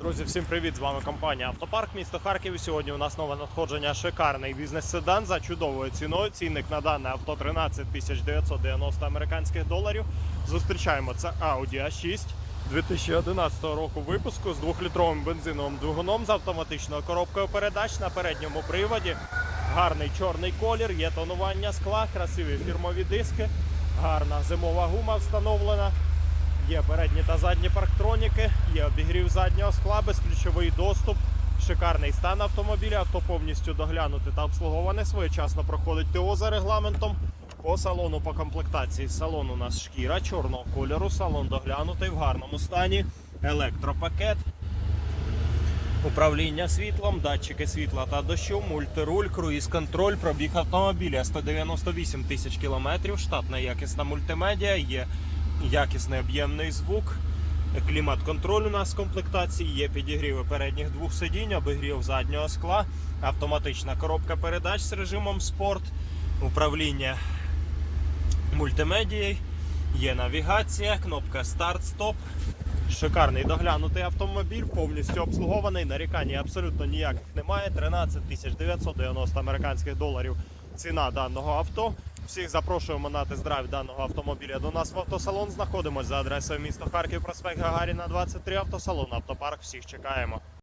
Друзі, всім привіт! З вами компанія Автопарк місто Харків. Сьогодні у нас нове надходження шикарний бізнес-седан за чудовою ціною. Цінник на дане авто 13 990 американських доларів. Зустрічаємо це Audi A6 2011 року випуску з 2-літровим бензиновим двигуном з автоматичною коробкою передач на передньому приводі. Гарний чорний колір, є тонування скла, красиві фірмові диски, гарна зимова гума встановлена. Є передні та задні парктроніки, є обігрів заднього скла, безключовий доступ, шикарний стан автомобіля, авто повністю доглянуте та обслуговане. Своєчасно проходить ТО за регламентом. По салону по комплектації. Салон у нас шкіра чорного кольору, салон доглянутий в гарному стані, електропакет, управління світлом, датчики світла та дощу, мультируль, круїз-контроль, пробіг автомобіля 198 тисяч кілометрів, штатна якісна мультимедіа, є якісний об'ємний звук. Клімат-контроль у нас в комплектації, є підігріви передніх двох сидінь, обігрів заднього скла, автоматична коробка передач з режимом спорт, управління мультимедією, є навігація, кнопка старт-стоп. Шикарний доглянутий автомобіль, повністю обслугований. Нарікань абсолютно ніяких немає. 13 тисяч 990 американських доларів ціна даного авто. Всіх запрошуємо на тест-драйв даного автомобіля до нас в автосалон. Знаходимося за адресою міста Харків, проспект Гагаріна, 23 автосалон, автопарк. Всіх чекаємо.